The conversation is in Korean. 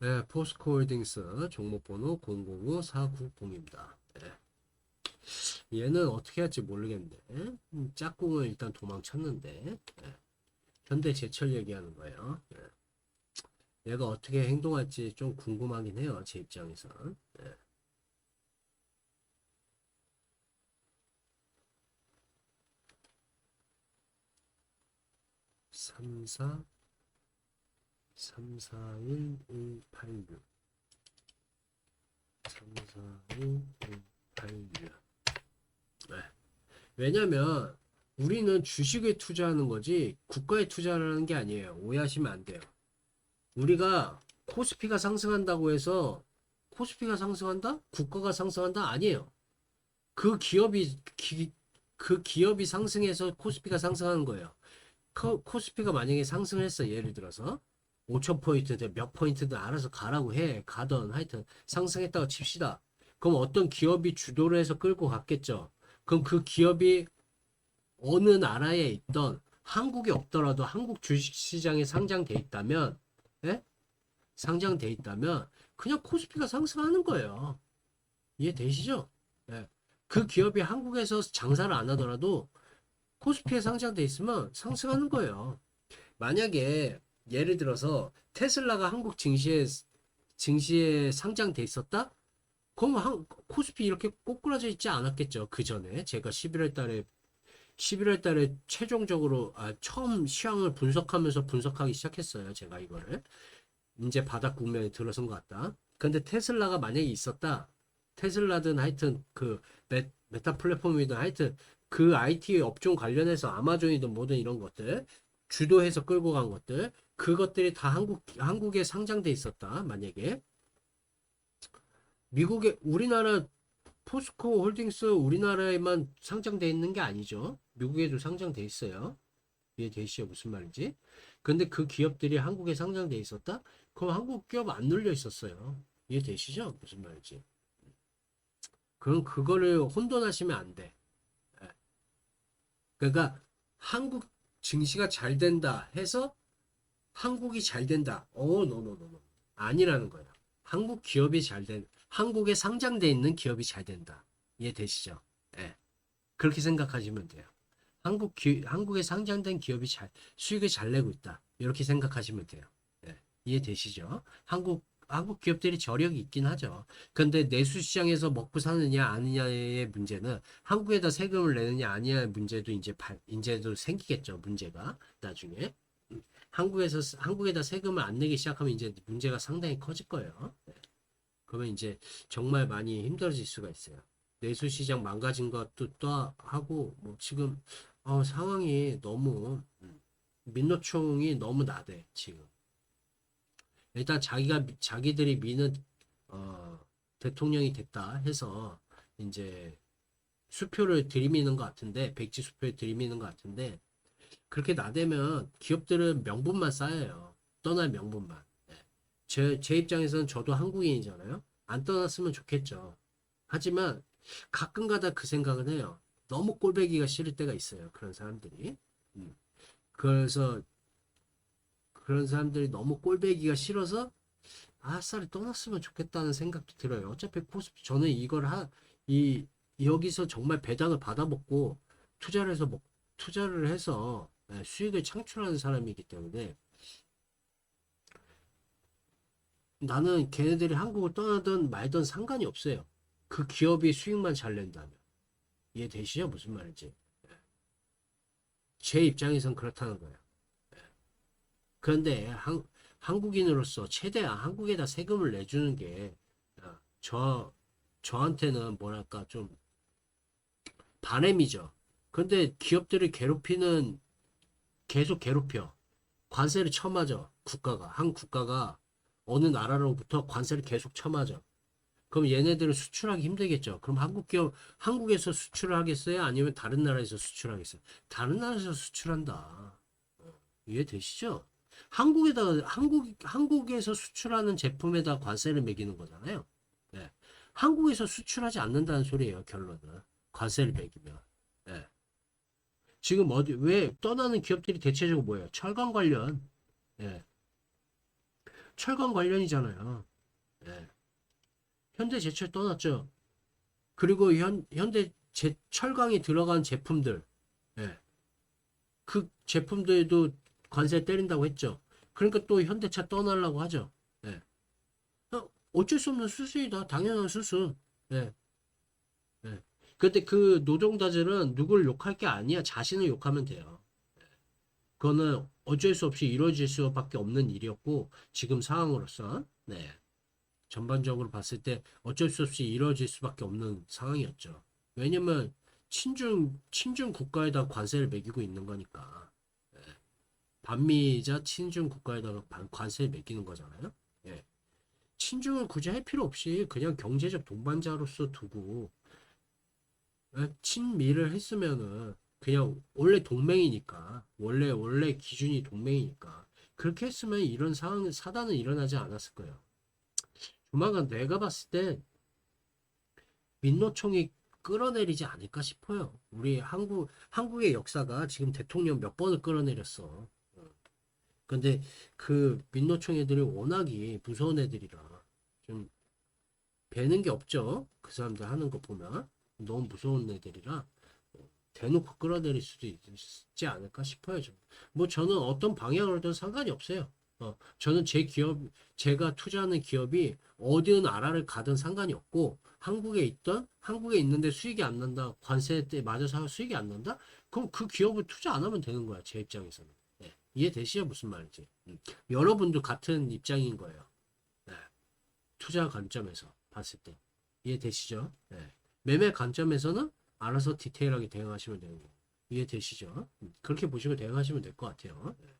네, 포스코홀딩스 종목번호 005490입니다. 네. 얘는 어떻게 할지 모르겠는데 음, 짝꿍은 일단 도망쳤는데 네. 현대 제철 얘기하는 거예요. 네. 얘가 어떻게 행동할지 좀 궁금하긴 해요. 제 입장에선. 네. 삼사 341186 341186 네. 왜냐면 우리는 주식에 투자하는 거지 국가에 투자하는 게 아니에요. 오해하시면 안 돼요. 우리가 코스피가 상승한다고 해서 코스피가 상승한다? 국가가 상승한다? 아니에요. 그 기업이 기, 그 기업이 상승해서 코스피가 상승하는 거예요. 코, 코스피가 만약에 상승했어 예를 들어서 5,000포인트든 몇 포인트든 알아서 가라고 해. 가던 하여튼 상승했다고 칩시다. 그럼 어떤 기업이 주도를 해서 끌고 갔겠죠. 그럼 그 기업이 어느 나라에 있던 한국에 없더라도 한국 주식시장에 상장돼 있다면 예? 상장돼 있다면 그냥 코스피가 상승하는 거예요. 이해되시죠? 예. 그 기업이 한국에서 장사를 안 하더라도 코스피에 상장돼 있으면 상승하는 거예요. 만약에 예를 들어서 테슬라가 한국 증시에 증시에 상장돼 있었다? 그럼 한, 코스피 이렇게 꼬꾸라져 있지 않았겠죠. 그 전에 제가 11월 달에 11월 달에 최종적으로 아, 처음 시황을 분석하면서 분석하기 시작했어요. 제가 이거를 이제 바닥 국면에 들어선 것 같다. 근데 테슬라가 만약에 있었다. 테슬라든 하여튼 그 메, 메타 플랫폼이든 하여튼 그 IT 업종 관련해서 아마존이든 뭐든 이런 것들 주도해서 끌고 간 것들 그것들이 다 한국 한국에 상장돼 있었다 만약에. 미국에 우리나라 포스코 홀딩스 우리나라에만 상장돼 있는 게 아니죠. 미국에도 상장돼 있어요. 이해되시죠? 무슨 말인지. 근데 그 기업들이 한국에 상장돼 있었다? 그럼 한국 기업 안 눌려 있었어요. 이해되시죠? 무슨 말인지. 그럼 그거를 혼돈하시면 안돼. 그러니까 한국 증시가 잘 된다 해서 한국이 잘 된다. 오, 노노노노. 아니라는 거예요. 한국 기업이 잘 된, 한국에 상장돼 있는 기업이 잘 된다. 이해되시죠? 예. 그렇게 생각하시면 돼요. 한국 기, 한국에 상장된 기업이 잘, 수익을 잘 내고 있다. 이렇게 생각하시면 돼요. 예. 이해되시죠? 한국, 한국 기업들이 저력이 있긴 하죠. 근데 내수 시장에서 먹고 사느냐 아니냐의 문제는 한국에다 세금을 내느냐 아니냐의 문제도 이제 발, 이제도 생기겠죠. 문제가 나중에. 한국에서 한국에다 세금을 안 내기 시작하면 이제 문제가 상당히 커질 거예요. 네. 그러면 이제 정말 많이 힘들어질 수가 있어요. 내수 시장 망가진 것도 또 하고 뭐 지금 어, 상황이 너무 음, 민노총이 너무 나대 지금. 일단 자기가 자기들이 미는 어, 대통령이 됐다 해서 이제 수표를 들이미는 것 같은데 백지 수표를 들이미는 것 같은데 그렇게 나대면 기업들은 명분만 쌓여요. 떠날 명분만. 네. 제, 제 입장에서는 저도 한국인이잖아요. 안 떠났으면 좋겠죠. 하지만 가끔가다 그 생각은 해요. 너무 꼴배기가 싫을 때가 있어요. 그런 사람들이. 음. 그래서 그런 사람들이 너무 꼴배기가 싫어서 아싸리 떠났으면 좋겠다는 생각도 들어요. 어차피 코스피 저는 이걸 하, 이 여기서 정말 배당을 받아먹고 투자를 해서 먹, 투자를 해서 네, 수익을 창출하는 사람이기 때문에 나는 걔네들이 한국을 떠나든 말든 상관이 없어요. 그 기업이 수익만 잘 낸다면. 이해되시죠? 무슨 말인지. 네. 제 입장에선 그렇다는 거예요. 네. 그런데 한, 한국인으로서 최대한 한국에다 세금을 내주는 게, 어, 저, 저한테는 뭐랄까 좀 바램이죠. 근데 기업들을 괴롭히는 계속 괴롭혀. 관세를 쳐맞아. 국가가. 한 국가가 어느 나라로부터 관세를 계속 쳐맞아. 그럼 얘네들은 수출하기 힘들겠죠. 그럼 한국 기업, 한국에서 수출을 하겠어요? 아니면 다른 나라에서 수출하겠어요? 다른 나라에서 수출한다. 이해되시죠? 한국에다, 한국, 한국에서 수출하는 제품에다 관세를 매기는 거잖아요. 네. 한국에서 수출하지 않는다는 소리예요, 결론은. 관세를 매기면. 네. 지금 어디 왜 떠나는 기업들이 대체적으로 뭐예요? 철강 관련. 예. 철강 관련이잖아요. 예. 현대 제철 떠났죠. 그리고 현, 현대 제, 철강이 들어간 제품들, 예. 그 제품들도 관세 때린다고 했죠. 그러니까 또 현대차 떠나려고 하죠. 예. 어, 어쩔 수 없는 수순이다. 당연한 수순. 예. 예. 근데 그 노동자들은 누굴 욕할 게 아니야. 자신을 욕하면 돼요. 예. 그거는 어쩔 수 없이 이루어질 수밖에 없는 일이었고, 지금 상황으로서, 네. 전반적으로 봤을 때 어쩔 수 없이 이루어질 수밖에 없는 상황이었죠. 왜냐면, 친중, 친중 국가에다 관세를 매기고 있는 거니까. 예. 반미자 친중 국가에다가 반- 관세를 매기는 거잖아요. 예. 친중을 굳이 할 필요 없이 그냥 경제적 동반자로서 두고 예, 친미를 했으면은 그냥 원래 동맹이니까 원래 원래 기준이 동맹이니까 그렇게 했으면 이런 상황 사단은 일어나지 않았을 거예요. 조만간 내가 봤을 때 민노총이 끌어내리지 않을까 싶어요. 우리 한국 한국의 역사가 지금 대통령 몇 번을 끌어내렸어. 어. 근데 그 민노총 애들이 워낙이 무서운 애들이라 좀 배는 게 없죠. 그 사람들 하는 거 보면 너무 무서운 애들이라 어, 대놓고 끌어내릴 수도 있지 않을까 싶어요. 좀. 뭐 저는 어떤 방향으로든 상관이 없어요. 어, 저는 제 기업, 제가 투자하는 기업이 어디든 나라를 가든 상관이 없고 한국에 있던 한국에 있는데 수익이 안 난다 관세 때 맞아서 수익이 안 난다 그럼 그 기업을 투자 안 하면 되는 거야 제 입장에서는 네, 이해되시죠? 무슨 말인지. 음. 여러분도 같은 입장인 거예요. 네, 투자 관점에서 봤을 때. 이해되시죠? 네. 매매 관점에서는 알아서 디테일하게 대응하시면 되는 거예요. 이해되시죠? 음, 그렇게 보시고 대응하시면 될 것 같아요. 네.